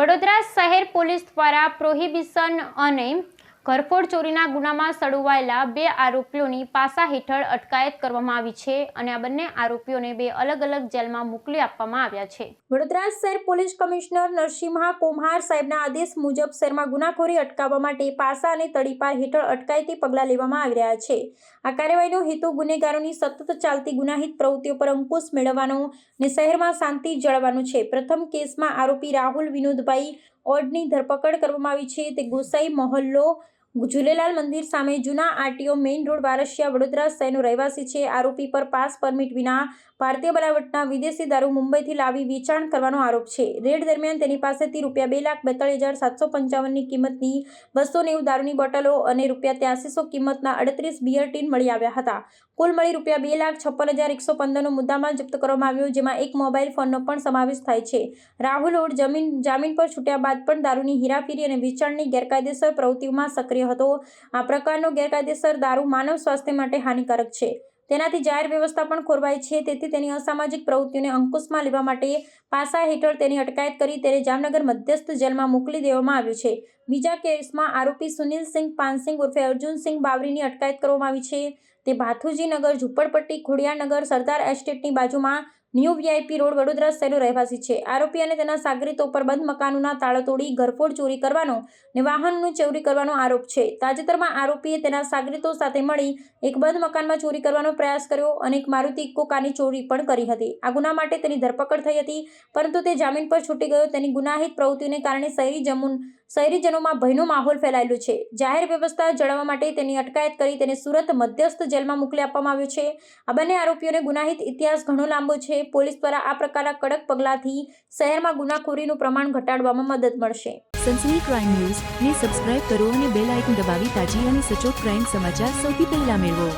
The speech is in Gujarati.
વડોદરા શહેર પોલીસ દ્વારા પ્રોહિબિશન અને ઘરફોડ ચોરીના ગુનામાં સડવાયેલા બે આરોપીઓની પાસા હેઠળ અટકાયત કરવામાં આવી છે અને આ બંને આરોપીઓને બે અલગ અલગ જેલમાં મોકલી આપવામાં આવ્યા છે. વડોદરા શહેર પોલીસ કમિશનર નરસિંહા કોમ્હાર સાહેબના આદેશ મુજબ શહેરમાં ગુનાખોરી અટકાવવા માટે પાસા અને તડીપાર હેઠળ અટકાયતી પગલાં લેવામાં આવી રહ્યા છે. આ કાર્યવાહીનો હેતુ ગુનેગારોની સતત ચાલતી ગુનાહિત પ્રવૃત્તિઓ પર અંકુશ મેળવવાનો અને શહેરમાં શાંતિ જાળવવાનો છે. પ્રથમ કેસમાં આરોપી રાહુલ વિનોદભાઈ ઓડની ધરપકડ કરવામાં આવી છે. તે ગોસાઈ મહોલ્લો ઝૂલેલાલ મંદિર સામે જૂના RTO main road Warasiya Vadodara શહેરનો રહેવાસી છે. આરોપી પર પાસ પરમિટ વિના ભારતીય બનાવટના વિદેશી દારૂ મુંબઈથી લાવી વેચાણ કરવાનો આરોપ છે. રેડ દરમિયાન તેની પાસેથી રૂપિયા બે લાખ બેતાળીસ હજાર સાતસો પંચાવનની કિંમતની બસો નેવું દારૂની બોટલો અને રૂપિયા ત્યાસીસો કિંમતના અડત્રીસ બિયર ટીન મળી આવ્યા હતા. કુલ મળી રૂપિયા બે લાખ છપ્પન હજાર એકસો પંદરનો મુદ્દામાલ જપ્ત કરવામાં આવ્યો, જેમાં એક મોબાઈલ ફોનનો પણ સમાવેશ થાય છે. રાહુલ ઓડ જમીન જામીન પર છૂટ્યા બાદ પણ દારૂની હેરાફેરી અને વેચાણની ગેરકાયદેસર પ્રવૃત્તિઓમાં સક્રિય હતો. આ પ્રકારનો ગેરકાયદેસર દારૂ માનવ સ્વાસ્થ્ય માટે હાનિકારક છે. તેનાથી જાહેર વ્યવસ્થા પણ ખોરવાય છે. તેથી તેની અસામાજિક પ્રવૃત્તિઓને અંકુશમાં લેવા માટે પાસા હેઠળ તેની અટકાયત કરી તેને જામનગર મધ્યસ્થ જેલમાં મોકલી દેવામાં આવ્યું છે. બીજા કેસમાં આરોપી સુનિલસિંહ પાનસિંહ ઉર્ફે અર્જુનસિંહ બાવરીની અટકાયત કરવામાં આવી છે. તે ભાથુજી નગર, ઝુંપડપટ્ટી ખોડિયાનગર સરદાર એસ્ટેટની બાજુમાં ન્યૂ વીઆઈપી રોડ વડોદરા શહેરનો રહેવાસી છે. આરોપી અને તેના સાગરીતો પર બંધ મકાનોના તાળો તોડી ઘરફોડ ચોરી કરવાનો અને વાહનનું ચોરી કરવાનો આરોપ છે. તાજેતરમાં આરોપીએ તેના સાગરીતો સાથે મળી એક બંધ મકાનમાં ચોરી કરવાનો પ્રયાસ કર્યો અને એક મારુતિ ઇક્કો કારની ચોરી પણ કરી હતી. આ ગુના માટે તેની ધરપકડ થઈ હતી, પરંતુ તે જામીન પર છૂટી ગયો. તેની ગુનાહિત પ્રવૃત્તિઓને કારણે શહેરી જમુન શહેરીજનોમાં ભયનો માહોલ ફેલાયેલો છે. જાહેર વ્યવસ્થા જાળવવા માટે તેની અટકાયત કરી તેને સુરત મધ્યસ્થ જેલમાં મોકલી આપવામાં આવ્યો છે. આ બંને આરોપીઓને ગુનાહિત ઇતિહાસ ઘણો લાંબો છે. પોલીસ દ્વારા આ પ્રકારના કડક પગલાંથી શહેરમાં ગુનાખોરીનું પ્રમાણ ઘટાડવામાં મદદ મળશે. સનસની ક્રાઇમ ન્યૂઝ ને સબસ્ક્રાઇબ કરો અને બેલ આઇકન દબાવી તાજી અને સચોટ ક્રાઇમ સમાચાર સૌથી પહેલા મેળવો.